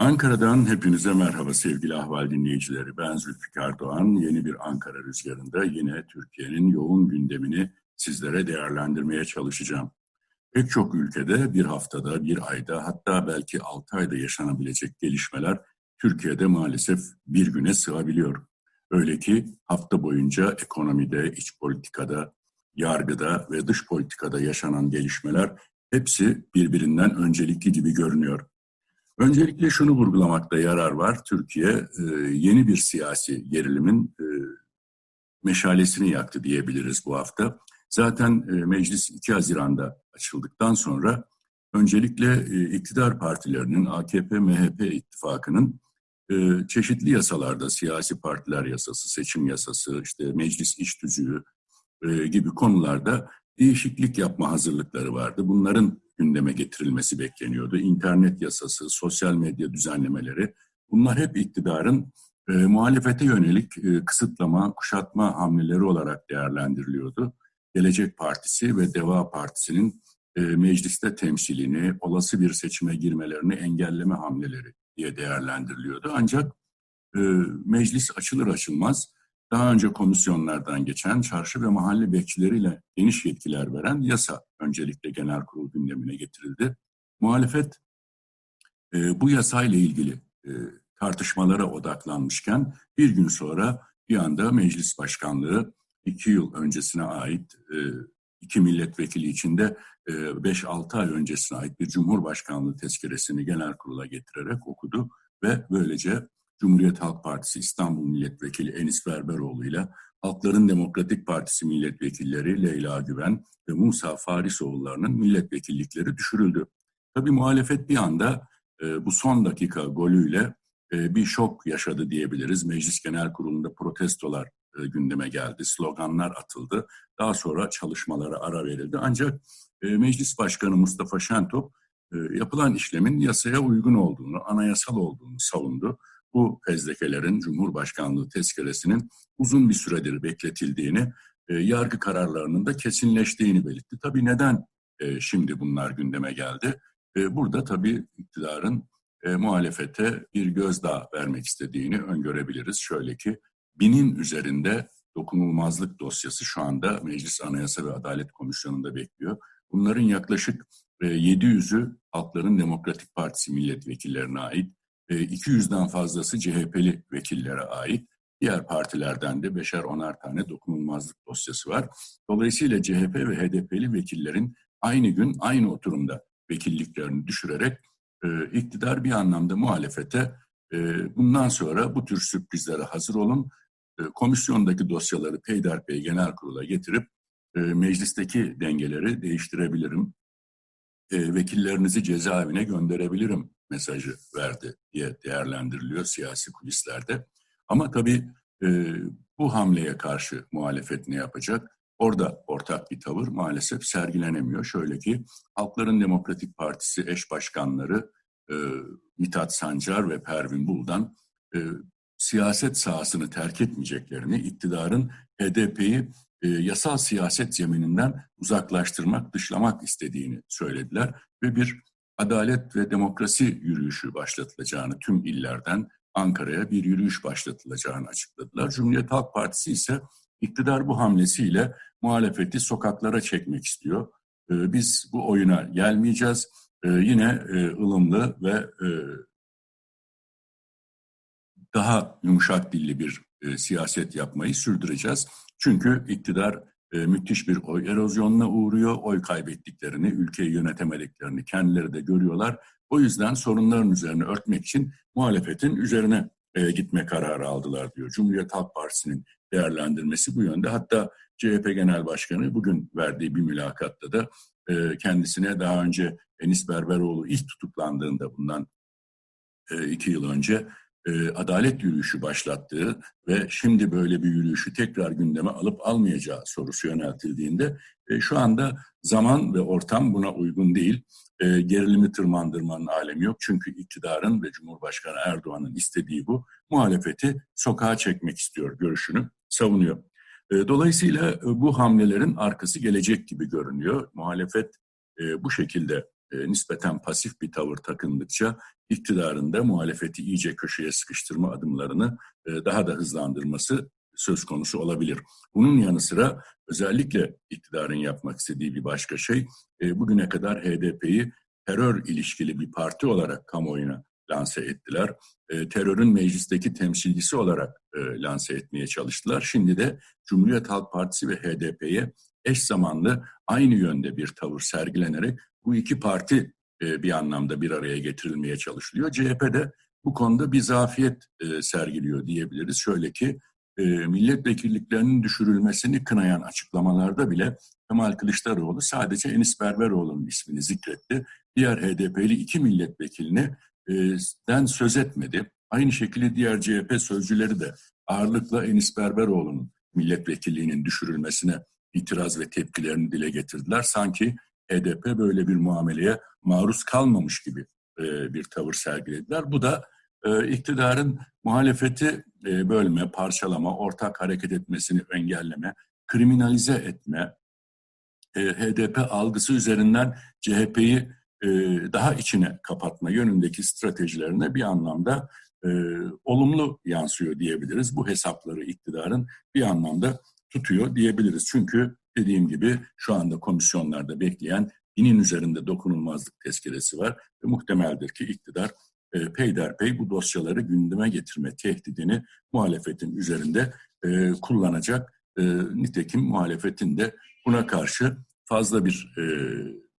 Ankara'dan hepinize merhaba sevgili ahval dinleyicileri. Ben Zülfikar Doğan. Yeni bir Ankara rüzgarında yine Türkiye'nin yoğun gündemini sizlere değerlendirmeye çalışacağım. Pek çok ülkede bir haftada, bir ayda hatta belki altı ayda yaşanabilecek gelişmeler Türkiye'de maalesef bir güne sığabiliyor. Öyle ki hafta boyunca ekonomide, iç politikada, yargıda ve dış politikada yaşanan gelişmeler hepsi birbirinden öncelikli gibi görünüyor. Öncelikle şunu vurgulamakta yarar var. Türkiye e, yeni bir siyasi gerilimin e, meşalesini yaktı diyebiliriz bu hafta. Zaten e, meclis 2 Haziran'da açıldıktan sonra öncelikle iktidar partilerinin AKP, MHP ittifakının çeşitli yasalarda siyasi partiler yasası, seçim yasası, işte meclis iş tüzüğü gibi konularda değişiklik yapma hazırlıkları vardı. Bunların gündeme getirilmesi bekleniyordu. İnternet yasası, sosyal medya düzenlemeleri bunlar hep iktidarın e, muhalefete yönelik e, kısıtlama, kuşatma hamleleri olarak değerlendiriliyordu. Gelecek Partisi ve Deva Partisi'nin e, mecliste temsilini, olası bir seçime girmelerini engelleme hamleleri diye değerlendiriliyordu. Ancak e, meclis açılır açılmaz daha önce komisyonlardan geçen çarşı ve mahalle bekçileriyle geniş yetkiler veren yasa öncelikle genel kurul gündemine getirildi. Muhalefet e, bu yasayla ilgili e, tartışmalara odaklanmışken bir gün sonra bir anda meclis başkanlığı iki yıl öncesine ait e, iki milletvekili içinde e, 5-6 ay öncesine ait bir cumhurbaşkanlığı tezkeresini genel kurula getirerek okudu ve böylece Cumhuriyet Halk Partisi İstanbul Milletvekili Enis Berberoğlu ile Halkların Demokratik Partisi milletvekilleri Leyla Güven ve Musa Farisoğulları'nın milletvekillikleri düşürüldü. Tabii muhalefet bir anda e, bu son dakika golüyle e, bir şok yaşadı diyebiliriz. Meclis Genel Kurulu'nda protestolar e, gündeme geldi, sloganlar atıldı. Daha sonra çalışmalara ara verildi. Ancak e, Meclis Başkanı Mustafa Şentop e, yapılan işlemin yasaya uygun olduğunu, anayasal olduğunu savundu bu fezlekelerin Cumhurbaşkanlığı tezkeresinin uzun bir süredir bekletildiğini, e, yargı kararlarının da kesinleştiğini belirtti. Tabii neden e, şimdi bunlar gündeme geldi? E, burada tabii iktidarın e, muhalefete bir gözdağı vermek istediğini öngörebiliriz. Şöyle ki binin üzerinde dokunulmazlık dosyası şu anda Meclis Anayasa ve Adalet Komisyonu'nda bekliyor. Bunların yaklaşık 700'ü Halkların Demokratik Partisi milletvekillerine ait, 200'den e, fazlası CHP'li vekillere ait. Diğer partilerden de beşer onar tane dokunulmazlık dosyası var. Dolayısıyla CHP ve HDP'li vekillerin aynı gün aynı oturumda vekilliklerini düşürerek e, iktidar bir anlamda muhalefete e, bundan sonra bu tür sürprizlere hazır olun. E, komisyondaki dosyaları peyderpey genel kurula getirip e, meclisteki dengeleri değiştirebilirim. E, vekillerinizi cezaevine gönderebilirim mesajı verdi diye değerlendiriliyor siyasi kulislerde. Ama tabii e, bu hamleye karşı muhalefet ne yapacak? Orada ortak bir tavır maalesef sergilenemiyor. Şöyle ki Halkların Demokratik Partisi eş başkanları e, Mithat Sancar ve Pervin Buldan e, siyaset sahasını terk etmeyeceklerini, iktidarın HDP'yi e, yasal siyaset zemininden uzaklaştırmak, dışlamak istediğini söylediler ve bir adalet ve demokrasi yürüyüşü başlatılacağını tüm illerden Ankara'ya bir yürüyüş başlatılacağını açıkladılar. Cumhuriyet Halk Partisi ise iktidar bu hamlesiyle muhalefeti sokaklara çekmek istiyor. Ee, biz bu oyuna gelmeyeceğiz. Ee, yine e, ılımlı ve e, daha yumuşak dilli bir e, siyaset yapmayı sürdüreceğiz. Çünkü iktidar e, müthiş bir oy erozyonuna uğruyor. Oy kaybettiklerini, ülkeyi yönetemediklerini kendileri de görüyorlar. O yüzden sorunların üzerine örtmek için muhalefetin üzerine e, gitme kararı aldılar diyor. Cumhuriyet Halk Partisi'nin değerlendirmesi bu yönde. Hatta CHP Genel Başkanı bugün verdiği bir mülakatta da e, kendisine daha önce Enis Berberoğlu ilk tutuklandığında bundan e, iki yıl önce e, adalet yürüyüşü başlattığı ve şimdi böyle bir yürüyüşü tekrar gündeme alıp almayacağı sorusu yöneltildiğinde e, şu anda zaman ve ortam buna uygun değil. E, gerilimi tırmandırmanın alemi yok. Çünkü iktidarın ve Cumhurbaşkanı Erdoğan'ın istediği bu. Muhalefeti sokağa çekmek istiyor görüşünü savunuyor. E, dolayısıyla e, bu hamlelerin arkası gelecek gibi görünüyor. Muhalefet e, bu şekilde e, nispeten pasif bir tavır takındıkça iktidarında muhalefeti iyice köşeye sıkıştırma adımlarını e, daha da hızlandırması söz konusu olabilir. Bunun yanı sıra özellikle iktidarın yapmak istediği bir başka şey, e, bugüne kadar HDP'yi terör ilişkili bir parti olarak kamuoyuna lanse ettiler. E, terörün meclisteki temsilcisi olarak e, lanse etmeye çalıştılar. Şimdi de Cumhuriyet Halk Partisi ve HDP'ye eş zamanlı aynı yönde bir tavır sergilenerek bu iki parti e, bir anlamda bir araya getirilmeye çalışılıyor. CHP de bu konuda bir zafiyet e, sergiliyor diyebiliriz. Şöyle ki e, milletvekilliklerinin düşürülmesini kınayan açıklamalarda bile Kemal Kılıçdaroğlu sadece Enis Berberoğlu'nun ismini zikretti. Diğer HDP'li iki milletvekilini den söz etmedi. Aynı şekilde diğer CHP sözcüleri de ağırlıkla Enis Berberoğlu'nun milletvekilliğinin düşürülmesine itiraz ve tepkilerini dile getirdiler. Sanki HDP böyle bir muameleye maruz kalmamış gibi e, bir tavır sergilediler. Bu da e, iktidarın muhalefeti e, bölme, parçalama, ortak hareket etmesini engelleme, kriminalize etme, e, HDP algısı üzerinden CHP'yi e, daha içine kapatma yönündeki stratejilerine bir anlamda e, olumlu yansıyor diyebiliriz. Bu hesapları iktidarın bir anlamda tutuyor diyebiliriz. Çünkü dediğim gibi şu anda komisyonlarda bekleyen dinin üzerinde dokunulmazlık tezkeresi var ve muhtemeldir ki iktidar e, peyderpey bu dosyaları gündeme getirme tehdidini muhalefetin üzerinde e, kullanacak. E, nitekim muhalefetin de buna karşı fazla bir e,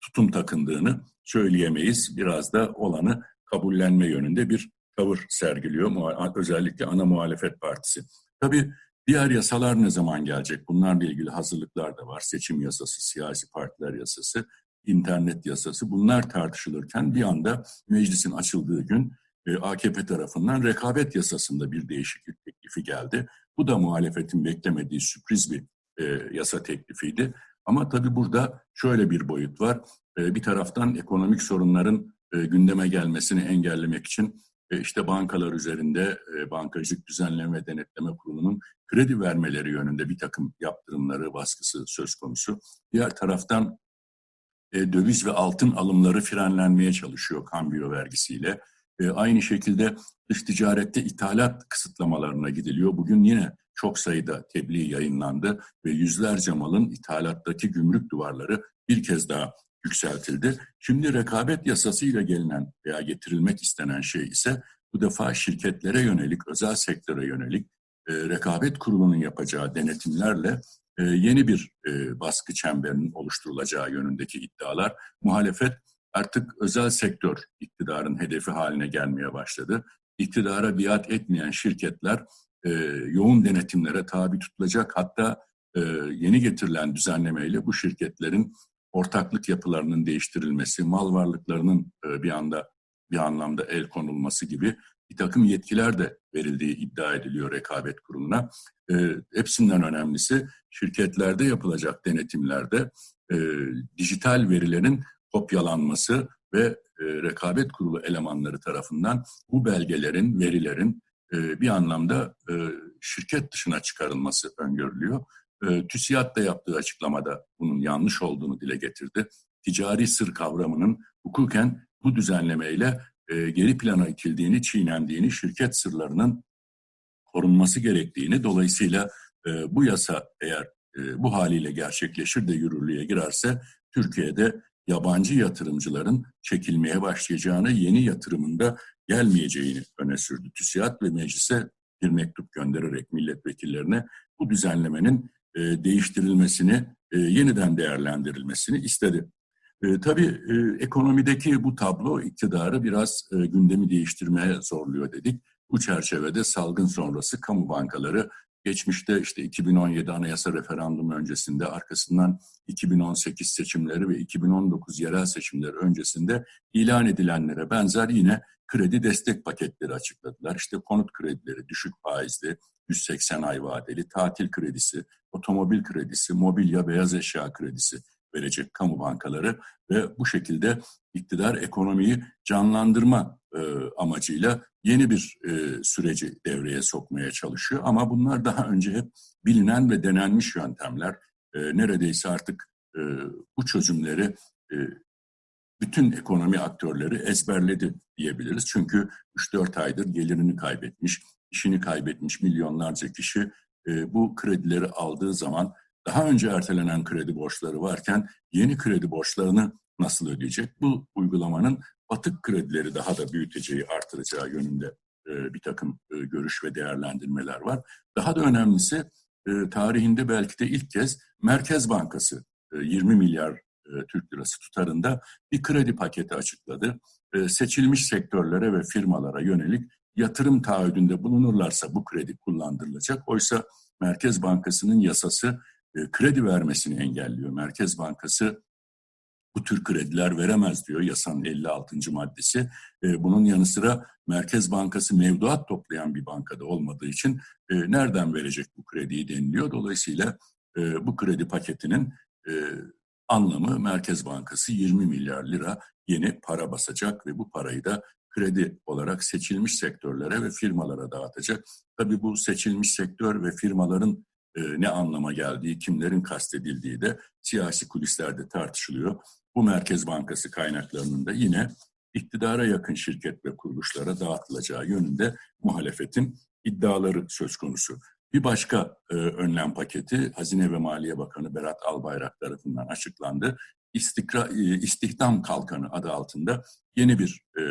tutum takındığını söyleyemeyiz. Biraz da olanı kabullenme yönünde bir tavır sergiliyor özellikle ana muhalefet partisi. Tabii diğer yasalar ne zaman gelecek? Bunlarla ilgili hazırlıklar da var. Seçim yasası, siyasi partiler yasası, internet yasası bunlar tartışılırken bir anda meclisin açıldığı gün e, AKP tarafından rekabet yasasında bir değişiklik teklifi geldi. Bu da muhalefetin beklemediği sürpriz bir e, yasa teklifiydi. Ama tabii burada şöyle bir boyut var. E, bir taraftan ekonomik sorunların e, gündeme gelmesini engellemek için işte bankalar üzerinde e, Bankacılık Düzenleme ve Denetleme Kurulu'nun kredi vermeleri yönünde bir takım yaptırımları, baskısı söz konusu. Diğer taraftan e, döviz ve altın alımları frenlenmeye çalışıyor kambiyo vergisiyle. E, aynı şekilde dış ticarette ithalat kısıtlamalarına gidiliyor. Bugün yine çok sayıda tebliğ yayınlandı ve yüzlerce malın ithalattaki gümrük duvarları bir kez daha yükseltildi. Şimdi rekabet yasasıyla gelinen veya getirilmek istenen şey ise bu defa şirketlere yönelik, özel sektöre yönelik e, rekabet kurulunun yapacağı denetimlerle e, yeni bir e, baskı çemberinin oluşturulacağı yönündeki iddialar. Muhalefet artık özel sektör iktidarın hedefi haline gelmeye başladı. İktidara biat etmeyen şirketler e, yoğun denetimlere tabi tutulacak. Hatta e, yeni getirilen düzenlemeyle bu şirketlerin ortaklık yapılarının değiştirilmesi, mal varlıklarının e, bir anda bir anlamda el konulması gibi bir takım yetkiler de verildiği iddia ediliyor rekabet kuruluna. E, hepsinden önemlisi şirketlerde yapılacak denetimlerde e, dijital verilerin kopyalanması ve e, rekabet kurulu elemanları tarafından bu belgelerin, verilerin e, bir anlamda e, şirket dışına çıkarılması öngörülüyor. E, TÜSİAD da yaptığı açıklamada bunun yanlış olduğunu dile getirdi. Ticari sır kavramının hukuken bu düzenlemeyle e, geri plana itildiğini, çiğnendiğini, şirket sırlarının korunması gerektiğini, dolayısıyla e, bu yasa eğer e, bu haliyle gerçekleşir de yürürlüğe girerse Türkiye'de yabancı yatırımcıların çekilmeye başlayacağını, yeni yatırımında gelmeyeceğini öne sürdü. TÜSİAD ve meclise bir mektup göndererek milletvekillerine bu düzenlemenin e, değiştirilmesini, e, yeniden değerlendirilmesini istedi. E, tabii e, ekonomideki bu tablo iktidarı biraz e, gündemi değiştirmeye zorluyor dedik. Bu çerçevede salgın sonrası kamu bankaları geçmişte işte 2017 anayasa referandumu öncesinde arkasından 2018 seçimleri ve 2019 yerel seçimleri öncesinde ilan edilenlere benzer yine kredi destek paketleri açıkladılar. İşte konut kredileri düşük faizli, 180 ay vadeli, tatil kredisi, otomobil kredisi, mobilya, beyaz eşya kredisi verecek kamu bankaları ve bu şekilde iktidar ekonomiyi canlandırma e, amacıyla yeni bir e, süreci devreye sokmaya çalışıyor. Ama bunlar daha önce hep bilinen ve denenmiş yöntemler. E, neredeyse artık e, bu çözümleri e, bütün ekonomi aktörleri ezberledi diyebiliriz. Çünkü 3-4 aydır gelirini kaybetmiş, işini kaybetmiş milyonlarca kişi e, bu kredileri aldığı zaman daha önce ertelenen kredi borçları varken yeni kredi borçlarını nasıl ödeyecek? Bu uygulamanın atık kredileri daha da büyüteceği, artıracağı yönünde e, bir takım e, görüş ve değerlendirmeler var. Daha da önemlisi e, tarihinde belki de ilk kez Merkez Bankası 20 milyar Türk lirası tutarında bir kredi paketi açıkladı. Seçilmiş sektörlere ve firmalara yönelik yatırım taahhüdünde bulunurlarsa bu kredi kullandırılacak. Oysa Merkez Bankası'nın yasası kredi vermesini engelliyor. Merkez Bankası bu tür krediler veremez diyor yasanın 56. maddesi. E, bunun yanı sıra Merkez Bankası mevduat toplayan bir bankada olmadığı için e, nereden verecek bu krediyi deniliyor. Dolayısıyla e, bu kredi paketinin e, anlamı Merkez Bankası 20 milyar lira yeni para basacak ve bu parayı da kredi olarak seçilmiş sektörlere ve firmalara dağıtacak. Tabii bu seçilmiş sektör ve firmaların e, ne anlama geldiği, kimlerin kastedildiği de siyasi kulislerde tartışılıyor bu Merkez Bankası kaynaklarının da yine iktidara yakın şirket ve kuruluşlara dağıtılacağı yönünde muhalefetin iddiaları söz konusu. Bir başka e, önlem paketi Hazine ve Maliye Bakanı Berat Albayrak tarafından açıklandı. İstikra, e, İstihdam Kalkanı adı altında yeni bir e,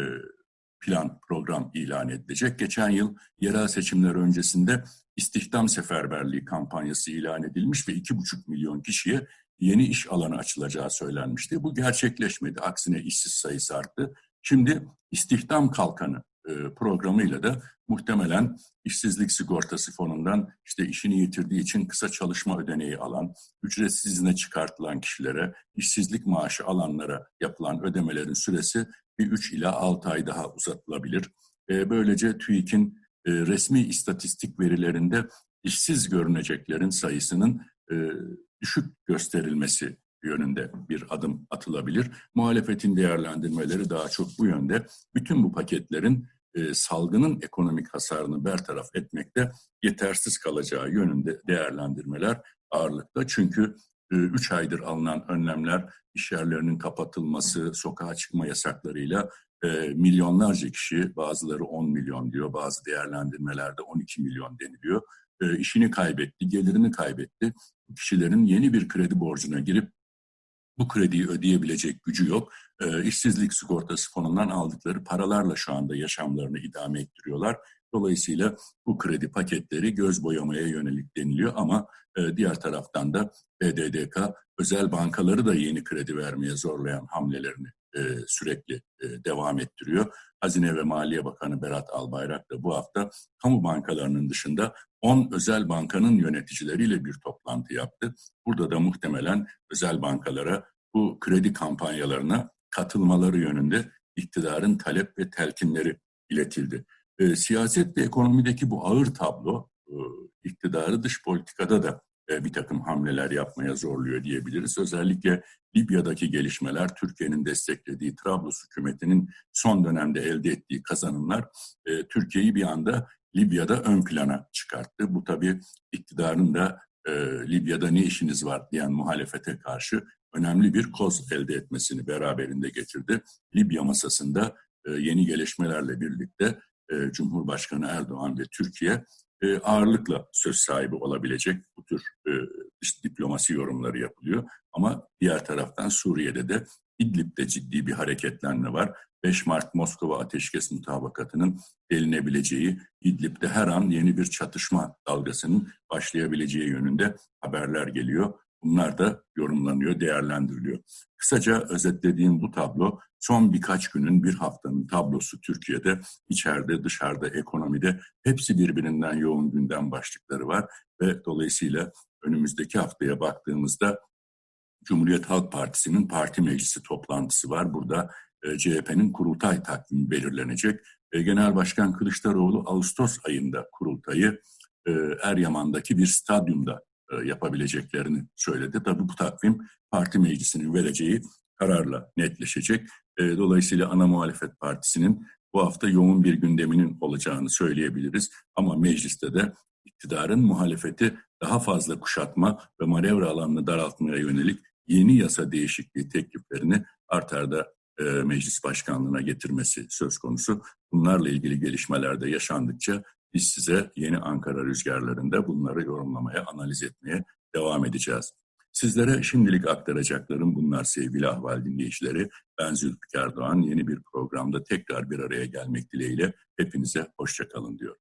plan, program ilan edilecek. Geçen yıl yerel seçimler öncesinde istihdam seferberliği kampanyası ilan edilmiş ve 2,5 milyon kişiye yeni iş alanı açılacağı söylenmişti. Bu gerçekleşmedi. Aksine işsiz sayısı arttı. Şimdi istihdam kalkanı programıyla da muhtemelen işsizlik sigortası fonundan işte işini yitirdiği için kısa çalışma ödeneği alan, ücretsiz izne çıkartılan kişilere, işsizlik maaşı alanlara yapılan ödemelerin süresi bir 3 ila 6 ay daha uzatılabilir. E, böylece TÜİK'in e, resmi istatistik verilerinde işsiz görüneceklerin sayısının düşük gösterilmesi yönünde bir adım atılabilir. Muhalefetin değerlendirmeleri daha çok bu yönde. Bütün bu paketlerin e, salgının ekonomik hasarını bertaraf etmekte yetersiz kalacağı yönünde değerlendirmeler ağırlıkta. Çünkü 3 e, aydır alınan önlemler, iş yerlerinin kapatılması, sokağa çıkma yasaklarıyla e, milyonlarca kişi, bazıları 10 milyon diyor, bazı değerlendirmelerde 12 milyon deniliyor e, işini kaybetti, gelirini kaybetti. Kişilerin yeni bir kredi borcuna girip bu krediyi ödeyebilecek gücü yok. E, işsizlik sigortası fonundan aldıkları paralarla şu anda yaşamlarını idame ettiriyorlar. Dolayısıyla bu kredi paketleri göz boyamaya yönelik deniliyor ama e, diğer taraftan da BDDK özel bankaları da yeni kredi vermeye zorlayan hamlelerini e, sürekli e, devam ettiriyor. Hazine ve Maliye Bakanı Berat Albayrak da bu hafta kamu bankalarının dışında 10 özel bankanın yöneticileriyle bir toplantı yaptı. Burada da muhtemelen özel bankalara bu kredi kampanyalarına katılmaları yönünde iktidarın talep ve telkinleri iletildi. E, siyaset ve ekonomideki bu ağır tablo e, iktidarı dış politikada da bir takım hamleler yapmaya zorluyor diyebiliriz. Özellikle Libya'daki gelişmeler, Türkiye'nin desteklediği Trablus hükümetinin son dönemde elde ettiği kazanımlar e, Türkiye'yi bir anda Libya'da ön plana çıkarttı. Bu tabii iktidarın da e, Libya'da ne işiniz var diyen muhalefete karşı önemli bir koz elde etmesini beraberinde getirdi. Libya masasında e, yeni gelişmelerle birlikte e, Cumhurbaşkanı Erdoğan ve Türkiye e, ağırlıkla söz sahibi olabilecek bu tür e, işte diplomasi yorumları yapılıyor. Ama diğer taraftan Suriye'de de İdlib'de ciddi bir hareketlenme var. 5 Mart Moskova Ateşkes Mutabakatı'nın delinebileceği, İdlib'de her an yeni bir çatışma dalgasının başlayabileceği yönünde haberler geliyor. Bunlar da yorumlanıyor, değerlendiriliyor. Kısaca özetlediğim bu tablo son birkaç günün, bir haftanın tablosu Türkiye'de, içeride, dışarıda, ekonomide hepsi birbirinden yoğun gündem başlıkları var ve dolayısıyla önümüzdeki haftaya baktığımızda Cumhuriyet Halk Partisi'nin parti meclisi toplantısı var. Burada e, CHP'nin kurultay takvimi belirlenecek. E, Genel Başkan Kılıçdaroğlu Ağustos ayında kurultayı e, Eryaman'daki bir stadyumda yapabileceklerini söyledi. Tabii bu takvim parti meclisinin vereceği kararla netleşecek. E, dolayısıyla ana muhalefet partisinin bu hafta yoğun bir gündeminin olacağını söyleyebiliriz. Ama mecliste de iktidarın muhalefeti daha fazla kuşatma ve manevra alanını daraltmaya yönelik yeni yasa değişikliği tekliflerini artarda e, e, meclis başkanlığına getirmesi söz konusu. Bunlarla ilgili gelişmeler de yaşandıkça biz size yeni Ankara rüzgarlarında bunları yorumlamaya, analiz etmeye devam edeceğiz. Sizlere şimdilik aktaracaklarım bunlar sevgili ahval dinleyicileri. Ben Zülfikar Doğan yeni bir programda tekrar bir araya gelmek dileğiyle hepinize hoşçakalın diyorum.